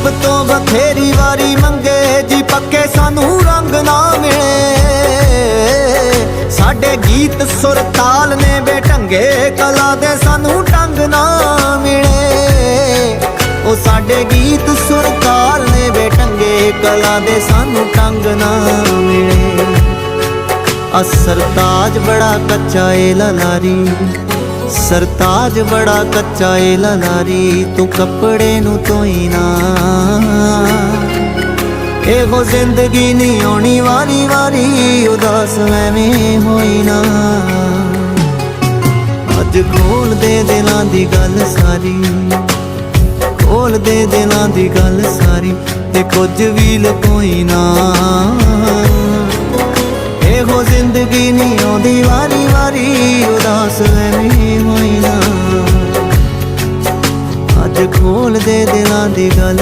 ਰੱਬ ਤੋਂ ਬਥੇਰੀ ਵਾਰੀ ਮੰਗੇ ਜੀ, ਪੱਕੇ ਸਾਨੂੰ ਰੰਗ ਨਾ ਮਿਲੇ। ਸਾਡੇ ਗੀਤ ਸੁਰ ਤਾਲ ਨੇ ਬੇਢੰਗੇ ਕਲਾ ਦੇ ਸਾਨੂੰ ਢੰਗ ਨਾ ਮਿਲੇ। ਉਹ ਸਾਡੇ ਗੀਤ ਸੁਰ ਤਾਲ ਨੇ ਬੇਢੰਗੇ ਕਲਾ ਦੇ ਸਾਨੂੰ ਢੰਗ ਨਾ ਮਿਲੇ। ਅਸਰ ਤਾਜ ਬੜਾ ਕੱਚਾ ਏ ਲਲਾਰੀ ਸਰਤਾਜ ਬੜਾ ਕੱਚਾ ਏ ਲਲਾਰੀ, ਤੂੰ ਕੱਪੜੇ ਨੂੰ ਧੋਈ ਨਾ। ਇਹੋ ਜ਼ਿੰਦਗੀ ਨਹੀਂ ਆਉਣੀ, ਵਾਰੀ ਵਾਰੀ ਉਦਾਸ ਐਵੇਂ ਹੋਈ ਨਾ। ਅੱਜ ਖੋਲ ਦੇ ਦਿਲਾਂ ਦੀ ਗੱਲ ਸਾਰੀ, ਖੋਲ ਦੇ ਦਿਲਾਂ ਦੀ ਗੱਲ ਸਾਰੀ, ਤੇ ਕੁਝ ਵੀ ਲਕੋਈ ਨਾ। ਇਹੋ ਜ਼ਿੰਦਗੀ ਨਹੀਂ ਆਉਂਦੀ, ਵਾਰੀ ਵਾਰੀ ਬੋਲਦੇ ਨਾ ਦਿਲਾਂ ਦੀ ਗੱਲ